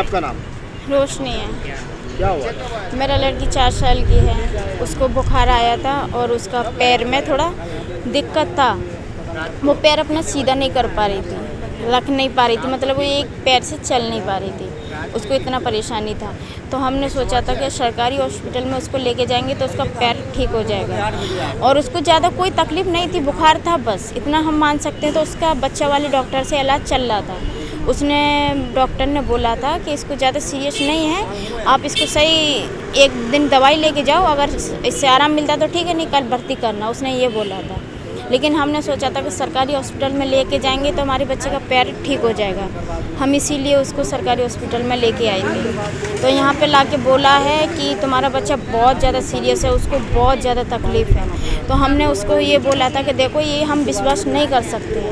आपका नाम? रोशनी है। क्या हुआ? मेरा लड़की चार साल की है। उसको बुखार आया था और उसका पैर में थोड़ा दिक्कत था। वो पैर अपना सीधा नहीं कर पा रही थी। रख नहीं पा रही थी मतलब वो एक पैर से चल नहीं पा रही थी। उसको इतना परेशानी था। तो हमने सोचा था कि सरकारी हॉस्पिटल में उसको लेके जाएँगे तो उसका पैर ठीक हो जाएगा। और उसको ज़्यादा कोई तकलीफ़ नहीं थी बुखार था बस। इतना हम मान सकते हैं तो उसका बच्चा वाले डॉक्टर से इलाज चल रहा था। उसने, डॉक्टर ने बोला था कि इसको ज़्यादा सीरियस नहीं है। आप इसको सही एक दिन दवाई लेके जाओ, अगर इससे आराम मिलता तो ठीक है, नहीं, कल भर्ती करना, उसने ये बोला था। लेकिन हमने सोचा था कि सरकारी हॉस्पिटल में लेके जाएँगे तो हमारे बच्चे का पैर ठीक हो जाएगा। हम इसीलिए उसको सरकारी हॉस्पिटल में लेके आए थे तो यहाँ पे लाके बोला है कि तुम्हारा बच्चा बहुत ज़्यादा सीरियस है, उसको बहुत ज़्यादा तकलीफ़ है। तो हमने उसको ये बोला था कि देखो, ये हम विश्वास नहीं कर सकते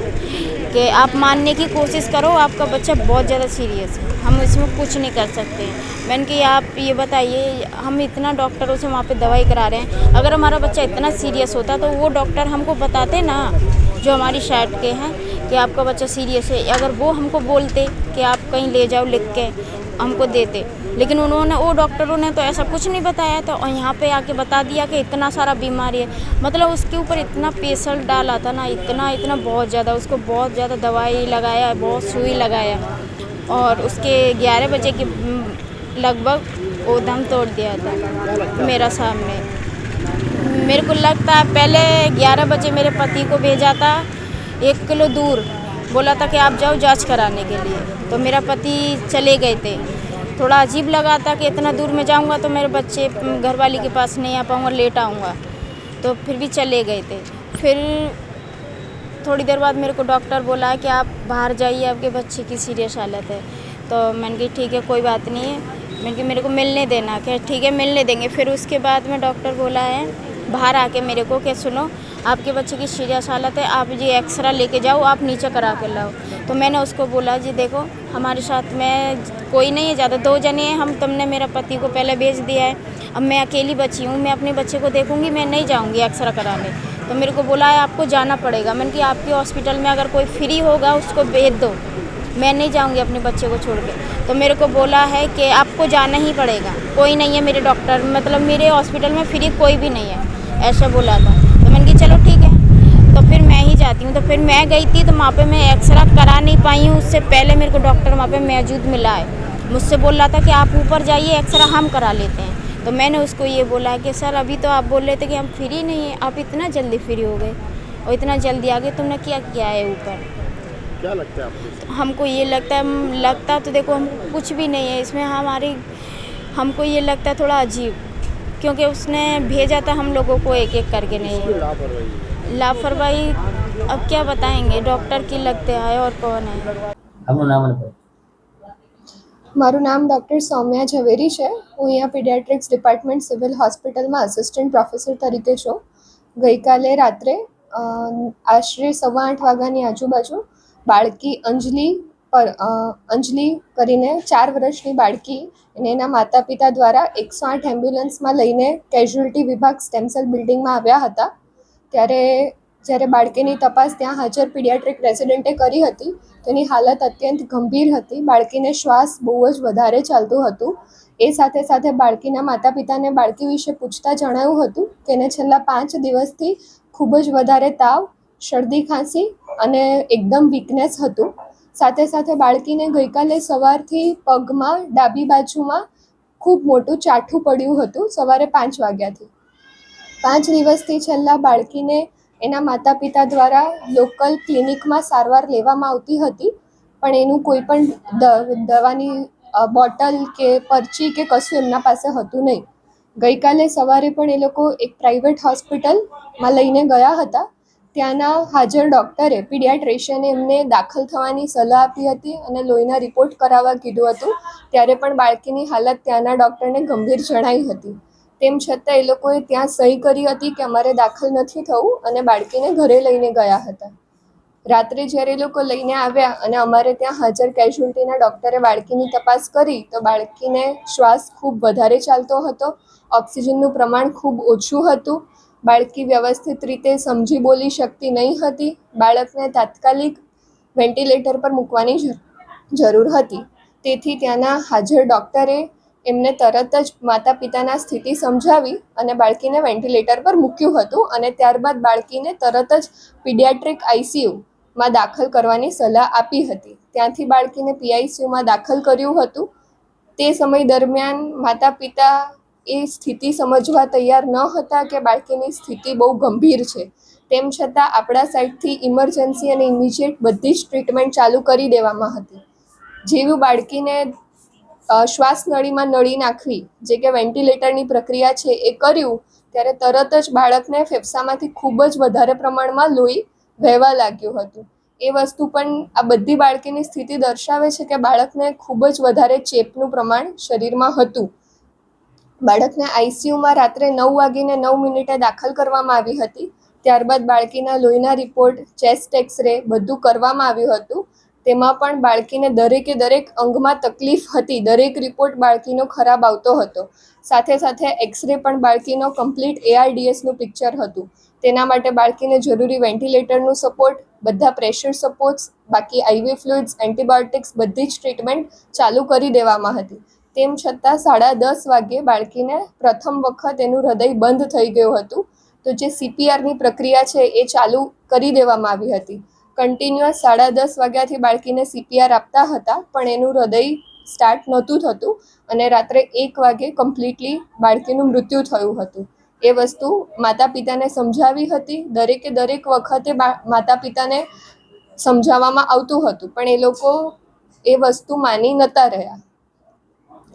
कि आप मानने की कोशिश करो, आपका बच्चा बहुत ज़्यादा सीरियस है। हम इसमें कुछ नहीं कर सकते मैंने कि आप ये बताइए, हम इतना डॉक्टरों से वहाँ पे दवाई करा रहे हैं। अगर हमारा बच्चा इतना सीरियस होता तो वो डॉक्टर हमको बताते ना, जो हमारी साइड के हैं, कि आपका बच्चा सीरियस है, अगर वो हमको बोलते कि आप कहीं ले जाओ लिख के, हमको देते। लेकिन उन्होंने, वो डॉक्टरों ने तो ऐसा कुछ नहीं बताया था, और यहाँ पे आके बता दिया कि इतना सारा बीमारी है। मतलब उसके ऊपर इतना प्रेशर डाला था ना, इतना इतना बहुत ज़्यादा, उसको बहुत ज़्यादा दवाई लगाया, बहुत सुई लगाया। और उसके ग्यारह बजे के, लगभग वो दम तोड़ दिया था, मेरा सामने। मेरे को लगता है पहले ग्यारह बजे मेरे पति को भेजा था, एक किलो दूर। बोला था कि आप जाओ जाँच कराने के लिए। तो मेरा पति चले गए थे। थोड़ा अजीब लगा था कि इतना दूर में जाऊँगा तो मेरे बच्चे घर वाली के पास नहीं आ पाऊँगा, लेट आऊँगा। तो फिर भी चले गए थे। फिर थोड़ी देर बाद मेरे को डॉक्टर बोला कि आप बाहर जाइए, आपके बच्चे की सीरियस हालत है। तो मैंने कही, ठीक है, कोई बात नहीं है। मैंने कहा, मेरे को मिलने देना। क्या ठीक है, मिलने देंगे। फिर उसके बाद में डॉक्टर बोला है बाहर आके मेरे को कि सुनो, आपके बच्चे की सीरियस हालत है, आप ये एक्सरा लेके जाओ, आप नीचे करा के लाओ। तो मैंने उसको बोला, जी देखो, हमारे साथ में कोई नहीं है, ज़्यादा दो जने हैं, हम तुमने मेरा पति को पहले भेज दिया है। अब मैं अकेली बची हूँ, मैं अपने बच्चे को देखूँगी, मैं नहीं जाऊँगी एक्सरा कराने। तो मेरे को बोला है आपको जाना पड़ेगा मैंने कि आपके हॉस्पिटल में अगर कोई फ्री होगा, उसको भेज दो। मैं नहीं जाऊँगी अपने बच्चे को छोड़ के। तो मेरे को बोला है कि आपको जाना ही पड़ेगा, कोई नहीं है मेरे डॉक्टर मतलब मेरे हॉस्पिटल में फ्री कोई भी नहीं है। ऐसा बोला था। तो मैंने कहा चलो ठीक है। तो फिर मैं ही जाती हूँ। तो फिर मैं गई थी तो वहाँ पे मैं एक्सरा करा नहीं पाई हूँ। उससे पहले मेरे को डॉक्टर वहाँ पे मौजूद मिला है। मुझसे बोल रहा था कि आप ऊपर जाइए एक्सरा हम करा लेते हैं। तो मैंने उसको ये बोला कि सर अभी तो आप बोल रहे थे कि हम फ्री नहीं हैं। आप इतना जल्दी फ्री हो गए और इतना जल्दी आ गए तुमने क्या किया है ऊपर? क्या लगता है आपको? हमको ये लगता है लगता तो देखो हम कुछ भी नहीं है। इसमें हमारी हमको ये लगता है थोड़ा अजीब। क्योंकि उसने भेजा था हम लोगों को एक एक करके नहीं इसकी लापरवाही है। लापरवाही अब क्या बताएंगे डॉक्टर की लगते हैं और कौन है આપનું નામ અને પદ. મારું નામ ડૉક્ટર સૌમ્યા ઝવેરી છે હું અહીંયા પીડિયાટ્રિક્સ ડિપાર્ટમેન્ટ સિવિલ હોસ્પિટલમાં આસિસ્ટન્ટ પ્રોફેસર તરીકે છું ગઈકાલે રાત્રે અ, આશરે સવા આઠ વાગ્યાની આજુબાજુ બાળકી અંજલિ પર અ, અંજલિ કરીને ચાર વર્ષની બાળકી અને એના માતા પિતા દ્વારા એકસો આઠ એમ્બ્યુલન્સમાં લઈને કેઝ્યુઅલ્ટી વિભાગ સ્ટેમસેલ બિલ્ડિંગમાં આવ્યા હતા. ત્યારે જ્યારે બાળકીની તપાસ ત્યાં હાજર પીડિયાટ્રિક રેસિડેન્ટે કરી હતી તેની હાલત અત્યંત ગંભીર હતી. બાળકીને શ્વાસ બહુ જ વધારે ચાલતું હતું. એ સાથે સાથે બાળકીના માતા પિતાને બાળકી વિશે પૂછતા જણાવ્યું હતું કે એને છેલ્લા પાંચ દિવસથી ખૂબ જ વધારે તાવ, શરદી ખાંસી અને એકદમ વીકનેસ હતું. સાથે સાથે બાળકીને ગઈકાલે સવારથી પગમાં ડાબી બાજુમાં ખૂબ મોટું ચાઠું પડ્યું હતું, સવારે પાંચ વાગ્યાથી. પાંચ દિવસથી છેલ્લા બાળકીને એના માતા પિતા દ્વારા લોકલ ક્લિનિકમાં સારવાર લેવામાં આવતી હતી, પણ એનું કોઈ પણ દવાની બોટલ કે પરચી કે કશું એમના પાસે હતું નહીં. ગઈકાલે સવારે પણ એ લોકો એક પ્રાઇવેટ હોસ્પિટલમાં લઈને ગયા હતા ત્યાંના હાજર ડૉક્ટરે પીડિયાટ્રિશિયને એમને દાખલ થવાની સલાહ આપી હતી અને લોહીના રિપોર્ટ કરાવવા કીધું હતું. ત્યારે પણ બાળકીની હાલત ત્યાંના ડૉક્ટરને ગંભીર જણાઈ હતી. તેમ છતાં એ લોકોએ ત્યાં સહી કરી હતી કે અમારે દાખલ નથી થવું અને બાળકીને ઘરે લઈને ગયા હતા. રાત્રે જ્યારે એ લોકો લઈને આવ્યા અને અમારે ત્યાં હાજર કેઝ્યુઅલ્ટીના ડૉક્ટરે બાળકીની તપાસ કરી, તો બાળકીને શ્વાસ ખૂબ વધારે ચાલતો હતો. ઓક્સિજનનું પ્રમાણ ખૂબ ઓછું હતું. બાળકી વ્યવસ્થિત રીતે સમજી બોલી શકતી નહીં હતી. બાળકને તાત્કાલિક વેન્ટિલેટર પર મૂકવાની જરૂર હતી. તેથી ત્યાંના હાજર ડૉક્ટરે એમને તરત જ માતા પિતાના સ્થિતિ સમજાવી અને બાળકીને વેન્ટિલેટર પર મૂક્યું હતું અને ત્યારબાદ બાળકીને તરત જ પીડિયાટ્રિક આઈસીયુમાં દાખલ કરવાની સલાહ આપી હતી. ત્યાંથી બાળકીને પીઆઈસીયુમાં દાખલ કર્યું હતું. તે સમય દરમિયાન માતા પિતા એ સ્થિતિ સમજવા તૈયાર ન હતા કે બાળકીની સ્થિતિ બહુ ગંભીર છે. તેમ છતાં આપણા સાઈડથી ઇમરજન્સી અને ઇમિજિએટ બધી જ ટ્રીટમેન્ટ ચાલુ કરી દેવામાં હતી. જેવું બાળકીને શ્વાસ શ્વાસનળીમાં નળી નાખવી, જે કે વેન્ટિલેટરની પ્રક્રિયા છે, એ કર્યું, ત્યારે તરત જ બાળકને ફેફસામાંથી ખૂબ જ વધારે પ્રમાણમાં લોહી વહેવા લાગ્યું હતું. એ વસ્તુ પણ આ બધી બાળકીની સ્થિતિ દર્શાવે છે કે બાળકને ખૂબ જ વધારે ચેપનું પ્રમાણ શરીરમાં હતું. બાળકને આઈસીયુમાં રાત્રે નવ વાગીને નવ મિનિટે દાખલ કરવામાં આવી હતી. ત્યારબાદ બાળકીના લોહીના રિપોર્ટ, ચેસ્ટ એક્સરે બધું કરવામાં આવ્યું હતું. તેમાં પણ બાળકીને દરેકે દરેક અંગમાં તકલીફ હતી. દરેક રિપોર્ટ બાળકીનો ખરાબ આવતો હતો. સાથે સાથે એક્સરે પણ બાળકીનો કમ્પ્લીટ એઆરડીએસનું પિક્ચર હતું. તેના માટે બાળકીને જરૂરી વેન્ટિલેટરનું સપોર્ટ, બધા પ્રેશર સપોર્ટ્સ, બાકી આઈવી ફ્લુઇડ્સ, એન્ટીબાયોટિક્સ બધી જ ટ્રીટમેન્ટ ચાલુ કરી દેવામાં હતી. તેમ છતાં સાડા દસ વાગ્યે બાળકીને પ્રથમ વખત એનું હૃદય બંધ થઈ ગયું હતું. તો જે સીપીઆરની પ્રક્રિયા છે એ ચાલુ કરી દેવામાં આવી હતી. કન્ટિન્યુઅસ સાડા દસ વાગ્યાથી બાળકીને સીપીઆર આપતા હતા, પણ એનું હૃદય સ્ટાર્ટ નહોતું થતું અને રાત્રે એક વાગે કમ્પ્લીટલી બાળકીનું મૃત્યુ થયું હતું. એ વસ્તુ માતા પિતાને સમજાવી હતી. દરેકે દરેક વખતે માતા પિતાને સમજાવવામાં આવતું હતું, પણ એ લોકો એ વસ્તુ માની નહોતા રહ્યા.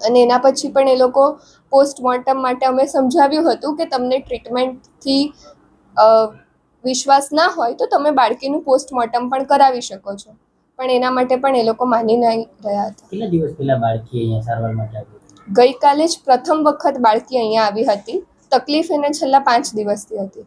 અને એના પછી પણ એ લોકો પોસ્ટમોર્ટમ માટે અમે સમજાવ્યું હતું કે તમને ટ્રીટમેન્ટથી વિશ્વાસ ના હોય તો તમે બાળકીનું પોસ્ટમોર્ટમ પણ કરાવી શકો છો. પણ એના માટે પણ એ લોકો માની નહીં રહ્યા હતા. કેટલા દિવસ પહેલા બાળકી અહીંયા સારવાર માટે આવી ગઈકાલે જ પ્રથમ વખત બાળકી અહીંયા આવી હતી. તકલીફ એને છેલ્લા પાંચ દિવસથી હતી.